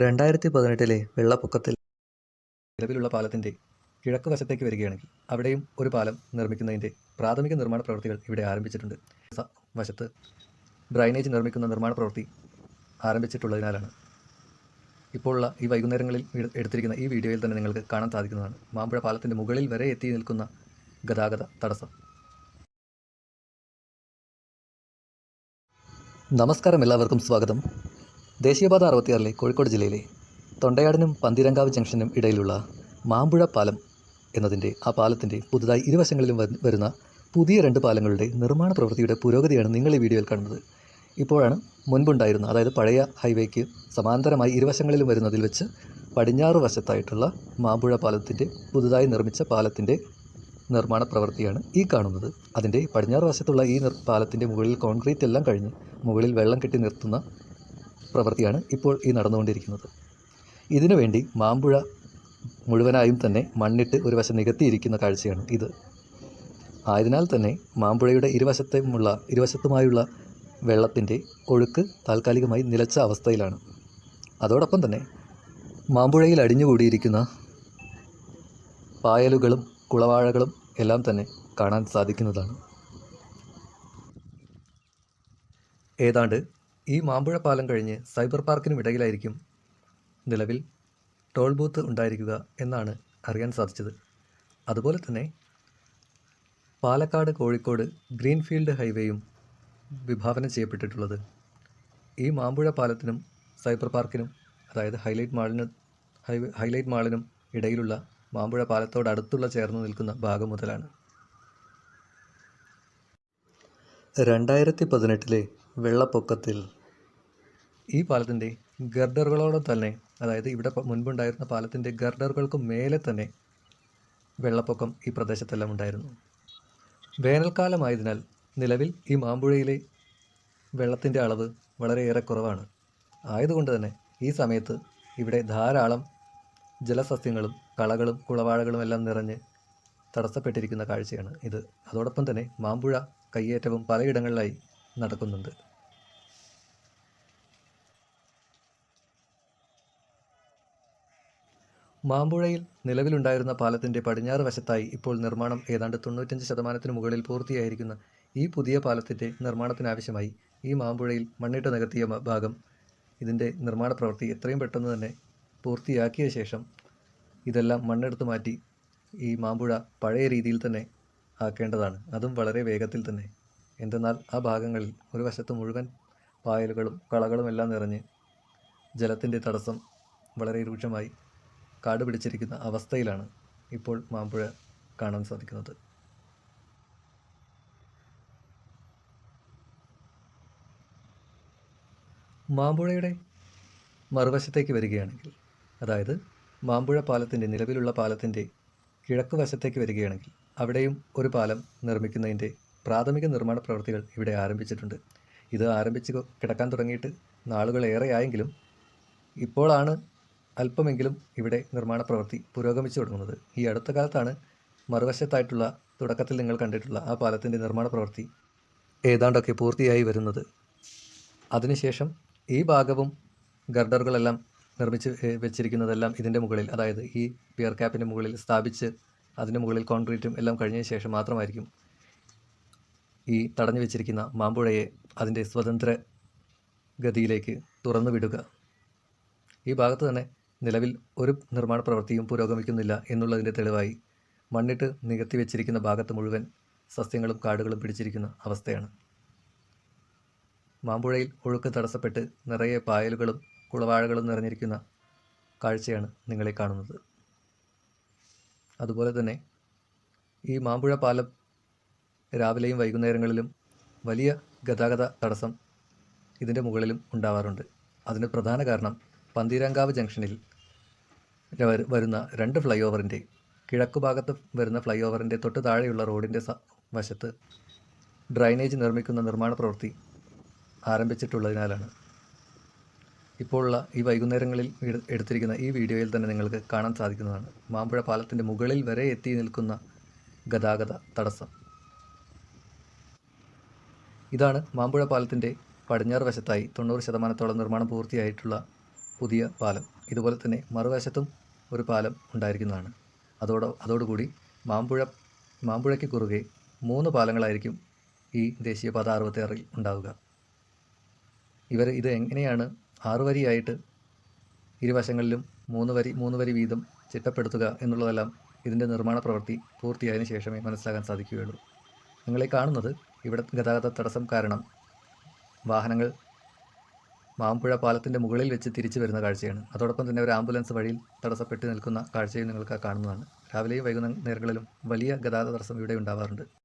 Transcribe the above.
രണ്ടായിരത്തി പതിനെട്ടിലെ വെള്ളപ്പൊക്കത്തിൽ നിലവിലുള്ള പാലത്തിന്റെ കിഴക്ക് വശത്തേക്ക് വരികയാണെങ്കിൽ അവിടെയും ഒരു പാലം നിർമ്മിക്കുന്നതിന്റെ പ്രാഥമിക നിർമ്മാണ പ്രവൃത്തികൾ ഇവിടെ ആരംഭിച്ചിട്ടുണ്ട്. വശത്ത് ഡ്രൈനേജ് നിർമ്മിക്കുന്ന നിർമ്മാണ പ്രവൃത്തി ആരംഭിച്ചിട്ടുള്ളതിനാലാണ്. ഇപ്പോഴുള്ള ഈ വൈകുന്നേരങ്ങളിൽ എടുത്തിരിക്കുന്ന ഈ വീഡിയോയിൽ തന്നെ നിങ്ങൾക്ക് കാണാൻ സാധിക്കുന്നതാണ്. മാമ്പുഴ പാലത്തിന്റെ മുകളിൽ വരെ എത്തി നിൽക്കുന്ന ഗതാഗത തടസ്സം. നമസ്കാരം എല്ലാവർക്കും സ്വാഗതം. ദേശീയപാത അറുപത്തിയാറിലെ കോഴിക്കോട് ജില്ലയിലെ തൊണ്ടയാടിനും പന്തിരങ്കാവ് ജംഗ്ഷനും ഇടയിലുള്ള മാമ്പുഴ പാലം എന്നതിന്റെ ആ പാലത്തിന്റെ പുതുതായി ഇരുവശങ്ങളിലും വരു- വരുന്ന പുതിയ രണ്ട് പാലങ്ങളുടെ നിർമ്മാണ പ്രവൃത്തിയുടെ പുരോഗതിയാണ് നിങ്ങൾ ഈ വീഡിയോയിൽ കാണുന്നത്. ഇപ്പോഴാണ് മുൻപുണ്ടായിരുന്ന അതായത് പഴയ ഹൈവേക്ക് സമാന്തരമായി ഇരുവശങ്ങളിലും വരുന്നതിൽ വെച്ച് പടിഞ്ഞാറ് വശത്തായിട്ടുള്ള മാമ്പുഴ പാലത്തിന്റെ പുതുതായി നിർമ്മിച്ച പാലത്തിന്റെ നിർമ്മാണ പ്രവൃത്തിയാണ് ഈ കാണുന്നത്. അതിന്റെ പടിഞ്ഞാറ് വശത്തുള്ള ഈ പാലത്തിന്റെ മുകളിൽ കോൺക്രീറ്റ് എല്ലാം കഴിഞ്ഞ് മുകളിൽ വെള്ളം കെട്ടി നിർത്തുന്ന പ്രവൃത്തിയാണ് ഇപ്പോൾ ഈ നടന്നുകൊണ്ടിരിക്കുന്നത്. ഇതിനുവേണ്ടി മാമ്പുഴ മുഴുവനായും തന്നെ മണ്ണിട്ട് ഒരു വശം നികത്തിയിരിക്കുന്ന കാഴ്ചയാണ് ഇത്. ആയതിനാൽ തന്നെ മാമ്പുഴയുടെ ഇരുവശത്തുമുള്ള ഇരുവശത്തുമായുള്ള വെള്ളത്തിന്റെ ഒഴുക്ക് താൽക്കാലികമായി നിലച്ച അവസ്ഥയിലാണ്. അതോടൊപ്പം തന്നെ മാമ്പുഴയിൽ അടിഞ്ഞുകൂടിയിരിക്കുന്ന പായലുകളും കുളവാഴകളും എല്ലാം തന്നെ കാണാൻ സാധിക്കുന്നതാണ്. ഏതാണ്ട് ഈ മാമ്പുഴ പാലം കഴിഞ്ഞ് സൈബർ പാർക്കിനും ഇടയിലായിരിക്കും നിലവിൽ ടോൾ ബൂത്ത് ഉണ്ടായിരിക്കുക എന്നാണ് അറിയാൻ സാധിച്ചത്. അതുപോലെ തന്നെ പാലക്കാട് കോഴിക്കോട് ഗ്രീൻഫീൽഡ് ഹൈവേയും വിഭാവനം ചെയ്യപ്പെട്ടിട്ടുള്ളത്. ഈ മാമ്പുഴ പാലത്തിനും സൈബർ പാർക്കിനും അതായത് ഹൈലൈറ്റ് മാളിന് ഹൈവേ ഹൈലൈറ്റ് മാളിനും ഇടയിലുള്ള മാമ്പുഴ പാലത്തോട് അടുത്തുള്ള ചേർന്ന് നിൽക്കുന്ന ഭാഗം മുതലാണ്. രണ്ടായിരത്തി പതിനെട്ടിലെ വെള്ളപ്പൊക്കത്തിൽ. ഈ പാലത്തിന്റെ ഗർഡറുകളോട് തന്നെ അതായത് ഇവിടെ മുൻപുണ്ടായിരുന്ന പാലത്തിന്റെ ഗർഡറുകൾക്ക് മേലെ തന്നെ വെള്ളപ്പൊക്കം ഈ പ്രദേശത്തെല്ലാം ഉണ്ടായിരുന്നു. വേനൽക്കാലമായതിനാൽ നിലവിൽ ഈ മാമ്പുഴയിലെ വെള്ളത്തിന്റെ അളവ് വളരെയേറെ കുറവാണ്. ആയതുകൊണ്ട് തന്നെ ഈ സമയത്ത് ഇവിടെ ധാരാളം ജലസസ്യങ്ങളും കളകളും കുളവാഴകളും എല്ലാം നിറഞ്ഞ് തടസ്സപ്പെട്ടിരിക്കുന്ന കാഴ്ചയാണ് ഇത്. അതോടൊപ്പം തന്നെ മാമ്പുഴ കയ്യേറ്റവും പലയിടങ്ങളിലായി നടക്കുന്നുണ്ട്. മാമ്പുഴയിൽ നിലവിലുണ്ടായിരുന്ന പാലത്തിന്റെ പടിഞ്ഞാറ് വശത്തായി ഇപ്പോൾ നിർമ്മാണം ഏതാണ്ട് തൊണ്ണൂറ്റഞ്ച് ശതമാനത്തിന് മുകളിൽ പൂർത്തിയായിരിക്കുന്ന ഈ പുതിയ പാലത്തിന്റെ നിർമ്മാണത്തിനാവശ്യമായി ഈ മാമ്പുഴയിൽ മണ്ണിട്ട് നികത്തിയ ഭാഗം ഇതിന്റെ നിർമ്മാണ പ്രവൃത്തി എത്രയും പെട്ടെന്ന് തന്നെ പൂർത്തിയാക്കിയ ശേഷം ഇതെല്ലാം മണ്ണെടുത്ത് മാറ്റി ഈ മാമ്പുഴ പഴയ രീതിയിൽ തന്നെ ആക്കേണ്ടതാണ്. അതും വളരെ വേഗത്തിൽ തന്നെ. എന്തെന്നാൽ ആ ഭാഗങ്ങളിൽ ഒരു വശത്ത് മുഴുവൻ പായലുകളും കളകളും എല്ലാം നിറഞ്ഞ് ജലത്തിന്റെ തടസ്സം വളരെ രൂക്ഷമായി കാട് പിടിച്ചിരിക്കുന്ന അവസ്ഥയിലാണ് ഇപ്പോൾ മാമ്പുഴ കാണാൻ സാധിക്കുന്നത്. മാമ്പുഴയുടെ മറുവശത്തേക്ക് വരികയാണെങ്കിൽ അതായത് മാമ്പുഴ പാലത്തിന്റെ നിലവിലുള്ള പാലത്തിന്റെ കിഴക്ക് വശത്തേക്ക് വരികയാണെങ്കിൽ അവിടെയും ഒരു പാലം നിർമ്മിക്കുന്നതിന്റെ പ്രാഥമിക നിർമ്മാണ പ്രവൃത്തികൾ ഇവിടെ ആരംഭിച്ചിട്ടുണ്ട്. ഇത് ആരംഭിച്ച് കിടക്കാൻ തുടങ്ങിയിട്ട് നാളുകളേറെയായെങ്കിലും ഇപ്പോഴാണ് അല്പമെങ്കിലും ഇവിടെ നിർമ്മാണ പ്രവൃത്തി പുരോഗമിച്ചു തുടങ്ങുന്നത്. ഈ അടുത്ത കാലത്താണ് മറുവശത്തായിട്ടുള്ള തുടക്കത്തിൽ നിങ്ങൾ കണ്ടിട്ടുള്ള ആ പാലത്തിന്റെ നിർമ്മാണ പ്രവൃത്തി ഏതാണ്ടൊക്കെ പൂർത്തിയായി വരുന്നത്. അതിനുശേഷം ഈ ഭാഗവും ഗർഡറുകളെല്ലാം നിർമ്മിച്ച് വെച്ചിരിക്കുന്നതെല്ലാം ഇതിന്റെ മുകളിൽ അതായത് ഈ പിയർ ക്യാപ്പിന്റെ മുകളിൽ സ്ഥാപിച്ച് അതിന്റെ മുകളിൽ കോൺക്രീറ്റും എല്ലാം കഴിഞ്ഞതിന് ശേഷം മാത്രമായിരിക്കും ഈ തടഞ്ഞു വെച്ചിരിക്കുന്ന മാമ്പുഴയെ അതിന്റെ സ്വതന്ത്ര ഗതിയിലേക്ക് തുറന്നു വിടുക. ഈ ഭാഗത്ത് തന്നെ നിലവിൽ ഒരു നിർമ്മാണ പ്രവൃത്തിയും പുരോഗമിക്കുന്നില്ല എന്നുള്ളതിന്റെ തെളിവായി മണ്ണിട്ട് നികത്തി വെച്ചിരിക്കുന്ന ഭാഗത്ത് മുഴുവൻ സസ്യങ്ങളും കാടുകളും പിടിച്ചിരിക്കുന്ന അവസ്ഥയാണ്. മാമ്പുഴയിൽ ഒഴുക്ക് തടസ്സപ്പെട്ട് നിറയെ പായലുകളും കുളവാഴകളും നിറഞ്ഞിരിക്കുന്ന കാഴ്ചയാണ് നിങ്ങളെ കാണുന്നത്. അതുപോലെ തന്നെ ഈ മാമ്പുഴ പാലം രാവിലെയും വൈകുന്നേരങ്ങളിലും വലിയ ഗതാഗത തടസ്സം ഇതിന്റെ മുകളിലും ഉണ്ടാവാറുണ്ട്. അതിന് പ്രധാന കാരണം പന്തീരാങ്കാവ് ജംഗ്ഷനിൽ വരുന്ന രണ്ട് ഫ്ലൈ ഓവറിന്റെ കിഴക്കുഭാഗത്ത് വരുന്ന ഫ്ലൈ ഓവറിന്റെ തൊട്ട് താഴെയുള്ള റോഡിന്റെ വശത്ത് ഡ്രൈനേജ് നിർമ്മിക്കുന്ന നിർമ്മാണ പ്രവൃത്തി ആരംഭിച്ചിട്ടുള്ളതിനാലാണ്. ഇപ്പോഴുള്ള ഈ വൈകുന്നേരങ്ങളിൽ എടുത്തിരിക്കുന്ന ഈ വീഡിയോയിൽ തന്നെ നിങ്ങൾക്ക് കാണാൻ സാധിക്കുന്നതാണ്. മാമ്പുഴ പാലത്തിന്റെ മുകളിൽ വരെ എത്തി നിൽക്കുന്ന ഗതാഗത തടസ്സം. ഇതാണ് മാമ്പുഴ പാലത്തിന്റെ പടിഞ്ഞാറ് വശത്തായി തൊണ്ണൂറ് ശതമാനത്തോളം നിർമ്മാണം പൂർത്തിയായിട്ടുള്ള പുതിയ പാലം. ഇതുപോലെ തന്നെ മറുവശത്തും ഒരു പാലം ഉണ്ടായിരിക്കുന്നതാണ്. അതോട് അതോടുകൂടി മാമ്പുഴ മാമ്പുഴയ്ക്ക് കുറുകെ മൂന്ന് പാലങ്ങളായിരിക്കും ഈ ദേശീയപാത അറുപത്തിയാറിൽ ഉണ്ടാവുക. ഇവർ ഇത് എങ്ങനെയാണ് ആറ് വരിയായിട്ട് ഇരുവശങ്ങളിലും മൂന്ന് വരി മൂന്ന് വരി വീതം ചിട്ടപ്പെടുത്തുക എന്നുള്ളതെല്ലാം ഇതിന്റെ നിർമ്മാണ പ്രവൃത്തി പൂർത്തിയായതിനു ശേഷമേ മനസ്സിലാക്കാൻ സാധിക്കുകയുള്ളൂ. നിങ്ങളെ കാണുന്നത് ഇവിടെ ഗതാഗത തടസ്സം കാരണം വാഹനങ്ങൾ മാമ്പുഴ പാലത്തിന്റെ മുകളിൽ വെച്ച് തിരിച്ചു വരുന്ന കാഴ്ചയാണ്. അതോടൊപ്പം തന്നെ ഒരു ആംബുലൻസ് വഴിയിൽ തടസ്സപ്പെട്ട് നിൽക്കുന്ന കാഴ്ചയും നിങ്ങൾക്ക് കാണുന്നതാണ്. രാവിലെയും വൈകുന്നേരങ്ങളിലും വലിയ ഗതാഗത തടസ്സം ഇവിടെ ഉണ്ടാവാറുണ്ട്.